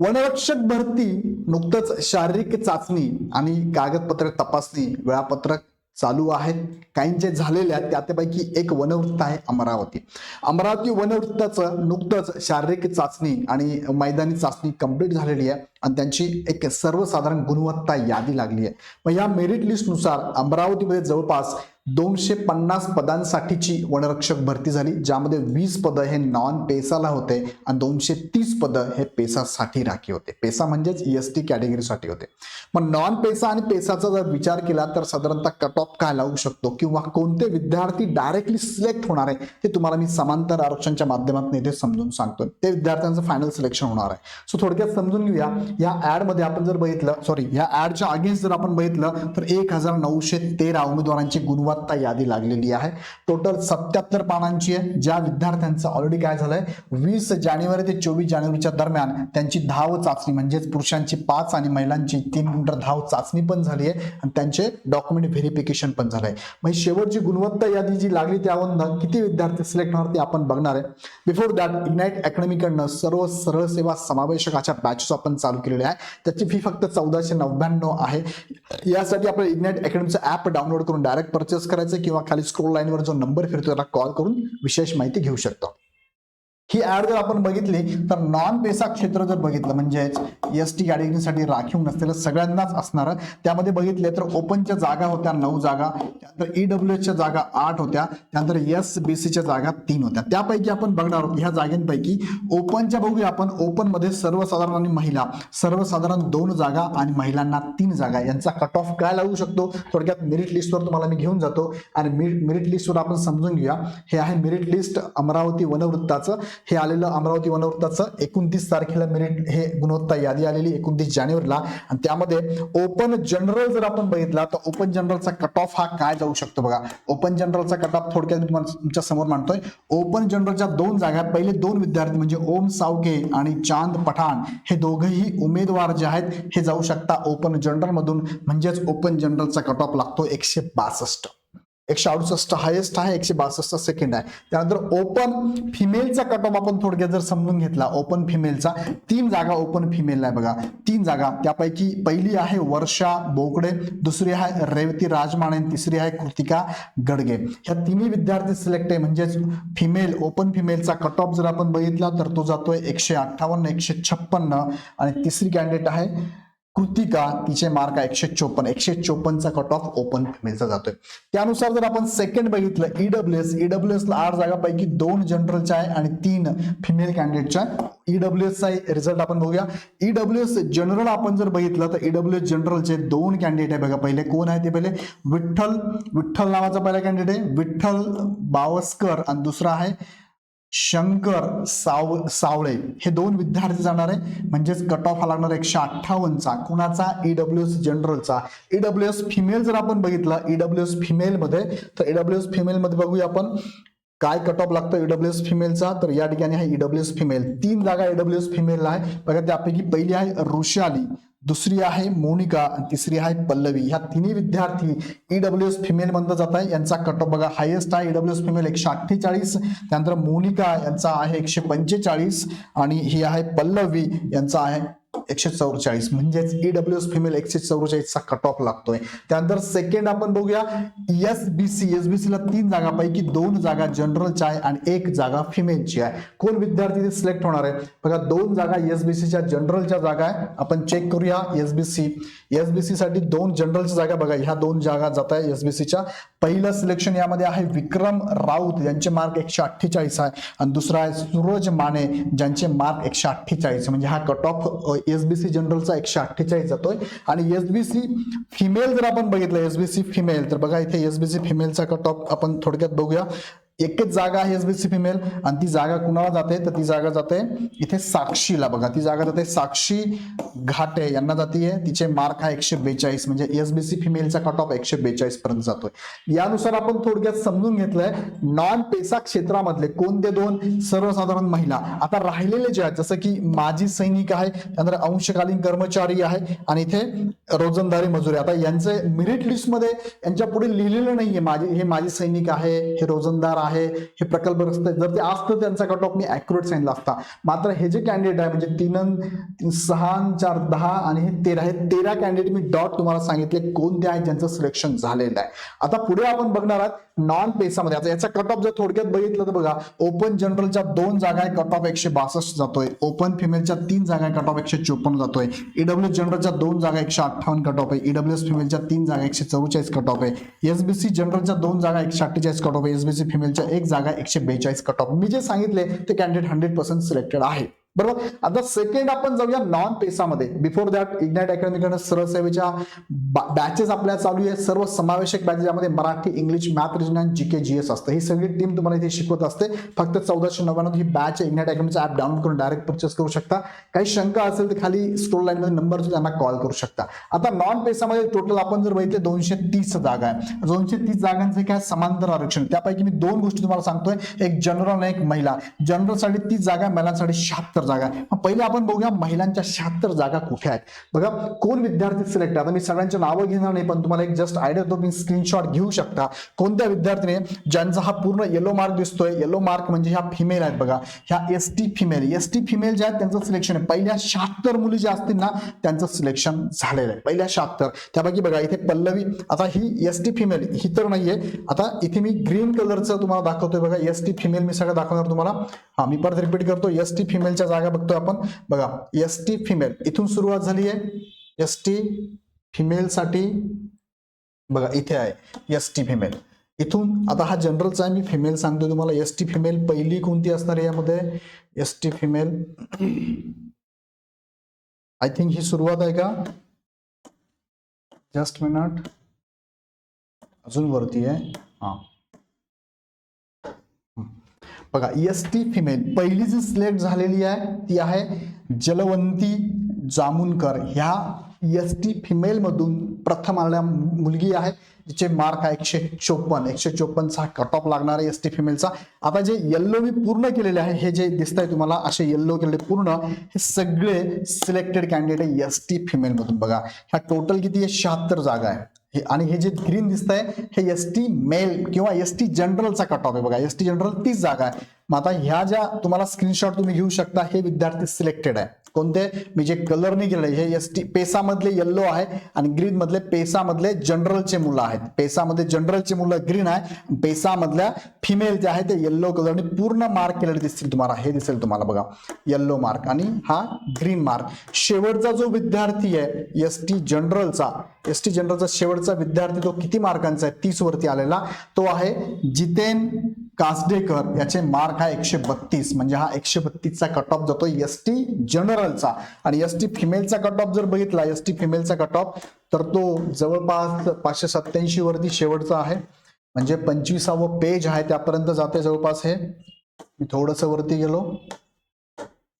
वनरक्षक भरती नुकतंच शारीरिक चाचणी आणि कागदपत्र तपासणी वेळापत्रक चालू आहेत. काहींचे झालेल्या त्यापैकी एक वनवृत्त आहे अमरावती. अमरावती वनवृत्ताचं नुकतंच शारीरिक चाचणी आणि मैदानी चाचणी कंप्लीट झालेली आहे आणि त्यांची एक सर्वसाधारण गुणवत्ता यादी लागली आहे. मग या मेरिट लिस्टनुसार अमरावतीमध्ये जवळपास दोनशे पन्नास पदांसाठीची वनरक्षक भरती झाली ज्यामध्ये वीस पदं हे नॉन पेसाला होते आणि दोनशे तीस पदं हे पेसासाठी राखी होते. पेसा म्हणजेच एस टी कॅटेगरीसाठी होते. मग नॉन पेसा आणि पेसाचा जर विचार केला तर साधारणतः कट ऑफ काय लावू शकतो? किंवा कोणते विद्यार्थी डायरेक्टली सिलेक्ट होणार आहे? ते तुम्हाला मी समांतर आरक्षणच्या माध्यमातून इथे समजून सांगतो. ते विद्यार्थ्यांचं फायनल सिलेक्शन होणार आहे. सो थोडक्यात समजून घेऊया. या ऍडमध्ये आपण जर बघितलं सॉरी या ऍडच्या अगेन्स्ट जर आपण बघितलं तर एक हजार नऊशे तेरा उमेदवारांची गुणवत्ता यादी लागलेली आहे. टोटल सत्याहत्तर पानांची आहे. ज्या विद्यार्थ्यांचं ऑलरेडी काय झालंय? वीस जानेवारी ते चोवीस जानेवारीच्या दरम्यान त्यांची धाव चाचणी म्हणजेच पुरुषांची पाच आणि महिलांची तीन गुंटर धाव चाचणी पण झाली आहे आणि त्यांचे डॉक्युमेंट व्हेरिफिकेशन पण झालंय. मग शेवटची गुणवत्ता यादी जी लागली त्यावरून किती विद्यार्थी सिलेक्ट होणार ते आपण बघणार आहे. बिफोर दॅट इग्नाइट अकॅडमीकडनं सर्व सरळ सेवा समावेशकाच्या बॅचेस आपण चालू केलेले आहे त्याची फी फक्त चौदाशे नव्याण्णव आहे. यासाठी आपण इग्नाईट अकॅडमीचं ॲप डाउनलोड करून डायरेक्ट परचेस करायचं किंवा खाली स्क्रोल लाईनवर जो नंबर फिरतो त्याला कॉल करून विशेष माहिती घेऊ शकतो. ही ऍड जर आपण बघितली तर नॉन पेसा क्षेत्र जर बघितलं म्हणजेच एस टी गाडीसाठी राखीव नसलेलं सगळ्यांनाच असणार. त्यामध्ये बघितले तर ओपनच्या जागा होत्या नऊ जागा. त्यानंतर ईडब्ल्यू एसच्या जागा आठ होत्या. त्यानंतर एस बी सीच्या जागा तीन होत्या. त्यापैकी आपण बघणार आहोत ह्या जागेंपैकी ओपनच्या बघूया आपण. ओपनमध्ये सर्वसाधारण आणि महिला सर्वसाधारण दोन जागा आणि महिलांना तीन जागा. यांचा कट ऑफ काय लागू शकतो? थोडक्यात मेरिट लिस्टवर तुम्हाला मी घेऊन जातो. आणि मेरिट लिस्टवर आपण समजून घेऊया. हे आहे मेरिट लिस्ट अमरावती वनवृत्ताचं. हे आलेलं अमरावती वनवृत्ताचं एकोणतीस तारखेला मेरिट हे गुणवत्ता यादी आलेली एकोणतीस जानेवारीला. आणि त्यामध्ये ओपन जनरल जर आपण बघितला तर ओपन जनरलचा कट ऑफ हा काय जाऊ शकतो बघा. ओपन जनरलचा कट ऑफ थोडक्यात मी तुमच्यासमोर मांडतोय. ओपन जनरलच्या दोन जागा पहिले दोन विद्यार्थी म्हणजे ओम सावगे आणि चांद पठाण हे दोघेही उमेदवार जे आहेत हे जाऊ शकता ओपन जनरल मधून. म्हणजेच ओपन जनरलचा कट ऑफ लागतो एकशे बासष्ट. एकशे अडुसष्ट हायेस्ट आहे एकशे बासष्ट सेकंड आहे. त्यानंतर ओपन फिमेलचा कट ऑफ आपण थोडक्यात जर समजून घेतला ओपन फिमेलचा तीन जागा ओपन फिमेल आहे बघा. तीन जागा त्यापैकी पहिली आहे वर्षा बोकडे दुसरी आहे रेवती राजमाने तिसरी आहे कृतिका गडगे. ह्या तिन्ही विद्यार्थी सिलेक्ट आहे म्हणजेच फिमेल ओपन फिमेलचा कट ऑफ जर आपण बघितला तर तो जातोय एकशे अठ्ठावन्न एकशे छप्पन्न. आणि तिसरी कॅन्डिडेट आहे कृतिका तिचे मार्क आहे एकशे चोपन्न. एकशे चोपन्नचा कट ऑफ ओपन फिमेलचा जातोय. त्यानुसार जर आपण सेकंड बघितलं E EWS EWS आठ जागापैकी दोन जनरलच्या आहे आणि तीन फिमेल कॅन्डिडेटच्या ईडब्ल्यू एस रिझल्ट आपण बघूया. ईडब्ल्यू एस जनरल आपण जर बघितलं तर ईडब्ल्यू एस जनरलचे दोन कॅन्डिडेट आहे बघा पहिले. कोण आहे ते पहिले? विठ्ठल विठ्ठल नावाचा पहिला कॅन्डिडेट आहे. विठ्ठल बावस्कर आणि दुसरा आहे शंकर साव सावळे हे दोन विद्यार्थी जाणार आहे. म्हणजेच कट ऑफ हा लागणार एकशे अठ्ठावन्नचा. कुणाचा? ईडब्ल्यू एस जनरलचा ईडब्ल्यू एस फिमेल जर आपण बघितलं ईडब्ल्यू एस फिमेल मध्ये तर ईडब्ल्यू एस फिमेल मध्ये बघूया आपण. काय कट ऑफ लागतो ईडब्ल्यू एस फिमेलचा तर या ठिकाणी आहे ईडब्ल्यू एस फिमेल तीन जागा ईडब्ल्यू एस फिमेलला आहे. बघा त्यापैकी पहिली आहे ऋषाली. दुसरी आहे मोनिका आणि तिसरी आहे पल्लवी. ह्या तिन्ही विद्यार्थी ईडब्ल्यू एस फिमेल मधनं जात आहे. यांचा कट ऑफ बघा हायेस्ट आहे ईडब्ल्यू एस फिमेल एकशे अठ्ठेचाळीस. त्यानंतर मोनिका यांचा आहे एकशे पंचेचाळीस. आणि ही आहे पल्लवी यांचा आहे एकशे चौवेचाळीस. म्हणजेच ईडब्ल्यू एस फिमेल एकशे चौवेचाळीसचा कट ऑफ लागतोय. त्यानंतर सेकंड आपण बघूया S B C S B ला तीन जागापैकी दोन जागा जनरलच्या आहे आणि एक जागा फिमेलची आहे. कोण विद्यार्थी सिलेक्ट होणार आहे? बघा दोन जागा एस बी सीच्या जनरलच्या जागा आहे. आपण चेक करूया एस बी सी एसबीसी साठी दोन जनरलच्या जागा बघा. ह्या दोन जागा जात आहे एसबीसीच्या. पहिलं सिलेक्शन यामध्ये आहे विक्रम राऊत यांचे मार्क एकशे अठ्ठेचाळीस आहे. आणि दुसरा आहे सूरज माने ज्यांचे मार्क एकशे अठ्ठेचाळीस. म्हणजे हा कट ऑफ एसबीसी जनरलचा एकशे अठ्ठेचाळीस जातोय. आणि एसबीसी फिमेल जर आपण बघितलं एसबीसी फिमेल तर बघा इथे एसबीसी फिमेलचा कट ऑफ आपण थोडक्यात बघूया. एकच जागा आहे एसबीसी फिमेल आणि ती जागा कुणाला जाते? तर ती जागा जाते इथे साक्षीला. बघा ती जागा जाते साक्षी घाटे यांना जाते तिचे मार्क हा एकशे बेचाळीस. म्हणजे एसबीसी फिमेलचा कट ऑफ एकशे बेचाळीस पर्यंत जातोय. यानुसार आपण थोडक्यात समजून घेतलंय नॉन पेसा क्षेत्रामधले कोणते दोन सर्वसाधारण महिला? आता राहिलेले जे आहेत जसं की माजी सैनिक आहे त्यानंतर अंशकालीन कर्मचारी आहे आणि इथे रोजंदारी मजुरी. आता यांचे मेरिट लिस्टमध्ये यांच्या पुढे लिहिलेलं नाहीये. माझे हे माजी सैनिक आहे हे रोजंदार आहे हे प्रकल्पग्रस्त आहे जर ते असतं त्यांचा कट ऑफ मी अॅक्युरेट सांगितला असता. मात्र हे जे कॅन्डिडेट आहे म्हणजे तीन सहा चार दहा आणि हे तेरा हे तेरा कॅन्डिडेट मी डॉट तुम्हाला सांगितले कोणते आहेत ज्यांचं सिलेक्शन झालेलं आहे. आता पुढे आपण बघणार आहात नॉन पेसामध्ये. आता याचा कट ऑफ जर थोडक्यात बघितलं तर बघा ओपन जनरलच्या दोन जागा आहे कट ऑफ एकशे बासष्ट जातोय. ओपन फिमेलच्या तीन जागा आहे कट ऑफ एकशे चोपन्न जातोय. ईडब्ल्यू जनरलच्या दोन जागा एकशे अठ्ठावन्न कट ऑफ आहे ईडब्ल्यूएस फिमेलच्या तीन जागा एकशे चौवेचाळीस कट ऑफ आहे एसबीसी जनरलच्या दोन जागा एकशे अठ्ठेचाळीस कट ऑफ आहे एसबीसी फिमेलच्या एक जागा एकशे बेचाळीस कट ऑफ मी जे सांगितले ते कॅन्डिडेट हंड्रेड पर्सेंट सिलेक्टेड आहे. बरोबर? आता सेकंड आपण जाऊया नॉन पेसामध्ये. बिफोर दॅट इग्नाइट अकॅडमीकडे सरळ सेवेच्या बॅचेस आपल्या चालू आहे सर्व समावेशक बॅचेस यामध्ये Marathi English math reason K G GS असतं. ही सगळी टीम तुम्हाला इथे शिकवत असते. फक्त चौदाशे नव्याण्णव ही बॅच इग्नाइट अकॅडमीचा ऍप डाऊनलोड करून डायरेक्ट परचेस करू शकता. काही शंका असेल तर खाली स्टोर लाईन मध्ये नंबर त्यांना कॉल करू शकता. आता नॉन पेसामध्ये टोटल आपण जर बघितले दोनशे तीस जागा आहे दोनशे तीस जागांचे काय समांतर आरक्षण त्यापैकी मी दोन गोष्टी तुम्हाला सांगतोय. एक जनरल आणि एक महिला. जनरलसाठी तीस जागा महिलांसाठी शहात्तर जागा आहे. पहिले आपण बघूया महिलांच्या शहात्तर जागा कुठे आहेत. बघा कोण विद्यार्थी सिलेक्ट आता मी सगळ्यांची नावं घेणार नाही पण तुम्हाला एक जस्ट आयडिया देतो. मी स्क्रीनशॉट घेऊ शकता. कोणत्या विद्यार्थीने ज्यांचा हा पूर्ण येलो मार्क दिसतोय? येलो मार्क म्हणजे ह्या फिमेल आहेत बघा. ह्या S T female S T female ज्या आहेत त्यांचं सिलेक्शन आहे. पहिल्या शहात्तर मुली ज्या असतील ना त्यांचं सिलेक्शन झालेलं आहे. पहिल्या शहात्तर. त्यापैकी बघा इथे पल्लवी आता ही एस टी फिमेल ही तर नाहीये. आता इथे मी ग्रीन कलरचं तुम्हाला दाखवतोय बघा. एस टी फिमेल मी सगळं दाखवणार तुम्हाला. हा मी परत रिपीट करतो. एस टी फिमेलच्या जागा बघतो आपण. बघा एस टी फिमेल इथून सुरुवात झाली आहे. एस टी फिमेलसाठी बघा इथे आहे. एस टी फिमेल इथून आता हा जनरलचा आहे. मी फिमेल सांगतो तुम्हाला. एस टी फिमेल पहिली कोणती असणार आहे यामध्ये? S T female I think ही सुरुवात आहे का? जस्ट मिनट अजून वरती आहे. हा. बघा एस टी फिमेल पहिली जी सिलेक्ट झालेली आहे ती आहे जलवंती जामुनकर. ह्या एस टी फिमेलमधून प्रथम आलेल्या मुलगी आहे तिचे मार्क आहे एकशे चोपन्न. एकशे चोपन्नचा कट ऑफ लागणार आहे एस टी फिमेलचा आता जे येल्लो मी पूर्ण केलेले आहे हे जे दिसत आहे तुम्हाला असे येल्लो केलेले पूर्ण हे सगळे सिलेक्टेड कॅन्डिडेट एस टी फिमेलमधून बघा ह्या टोटल किती आहे? शहात्तर जागा आहे. हे आणि हे जे ग्रीन दिसत आहे हे एस टी मेल किंवा एस टी जनरलचा कट ऑफ आहे बघा. एस टी जनरल तीच जागा आहे. मग आता ह्या ज्या तुम्हाला स्क्रीनशॉट तुम्ही घेऊ शकता हे विद्यार्थी सिलेक्टेड आहे. कोणते? मी जे कलरने गेले हे एस टी पेसामधले येल्लो आहे आणि ग्रीन मधले पेसामधले जनरलचे मुलं आहेत. पेसामध्ये जनरलचे मुलं ग्रीन आहे. पेसामधल्या फिमेल जे आहे ते येल्लो कलरने पूर्ण मार्क केलेले दिसतील तुम्हाला. हे दिसेल तुम्हाला बघा. येल्लो मार्क आणि हा ग्रीन मार्क शेवटचा जो विद्यार्थी आहे एस टी जनरलचा एस टी जनरलचा शेवटचा विद्यार्थी तो किती मार्कांचा आहे? तीस वरती आलेला. तो आहे जितेन कासडेकर याचे मार्क हा एकशे बत्तीस म्हणजे हा एकशे बत्तीसचा कट ऑफ जातो एस टी जनरलचा आणि एस टी फिमेलचा कट ऑफ जर बघितला एस टी फिमेलचा कट ऑफ तर तो जवळपास पाचशे सत्याऐंशी वरती शेवटचा आहे. म्हणजे पंचवीसावं पेज आहे त्यापर्यंत जाते जवळपास हे. मी थोडस वरती गेलो.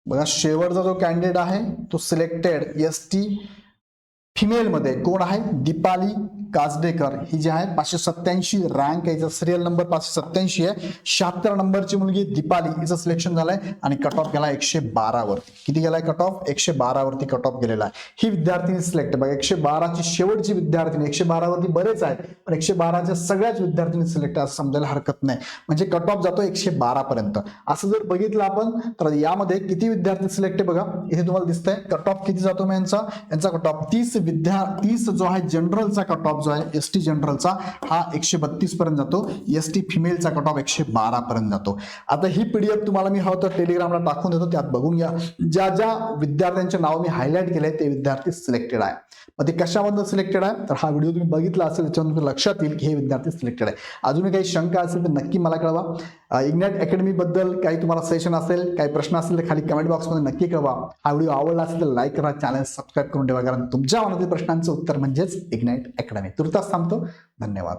बघा शेवटचा जो कॅन्डिडेट आहे तो सिलेक्टेड एस टी फिमेलमध्ये कोण आहे? दीपाली काजडेकर ही जी आहे पाचशे सत्याऐंशी रँक आहे. सिरियल नंबर पाचशे सत्याऐंशी आहे. शहात्तर नंबरची मुलगी दीपाली हिचं सिलेक्शन झालंय आणि कट ऑफ गेला एकशे बारावरती. किती गेलाय कट ऑफ एकशे बारावरती कट ऑफ गेलेला आहे. ही विद्यार्थिनी सिलेक्ट बघा एकशे बाराची शेवटची विद्यार्थिनी एकशे बारावरती बरेच आहेत पण एकशे बाराच्या सगळ्याच विद्यार्थिनी सिलेक्ट असं समजायला हरकत नाही. म्हणजे कट ऑफ जातो एकशे बारा पर्यंत. असं जर बघितलं आपण तर यामध्ये किती विद्यार्थी सिलेक्ट आहे बघा. इथे तुम्हाला दिसतंय कट ऑफ किती जातो मग यांचा? यांचा कट ऑफ तीस विद्या तीस जो आहे जनरलचा कट ऑफ जो आहे एस टी जनरलचा हा एकशे बत्तीस पर्यंत जातो. एस टी फिमेलचा कट ऑफ एकशे बारा पर्यंत जातो. आता ही पी डी एफ तुम्हाला मी हवं तर टेलिग्रामला टाकून देतो त्यात बघून घ्या. ज्या ज्या विद्यार्थ्यांचे नाव मी हायलाईट केले ते विद्यार्थी सिलेक्टेड आहे. मग ते कशामधून सिलेक्टेड आहे? तर हा व्हिडिओ तुम्ही बघितला असेल त्याच्यावर लक्षात येईल की हे विद्यार्थी सिलेक्टेड आहे. अजूनही काही शंका असेल तर नक्की मला कळवा. इग्नाइट अकॅडमी बद्दल काही तुम्हाला सेशन असेल काही प्रश्न असेल तर खाली कमेंट बॉक्समध्ये नक्की कळवा. हा व्हिडिओ आवडला असेल तर लाईक करा चॅनल सबस्क्राईब करून ठेवा कारण तुमच्या मनातील प्रश्नांचं उत्तर म्हणजेच इग्नाइट अकॅडमी तुर्तास थांबतो. धन्यवाद.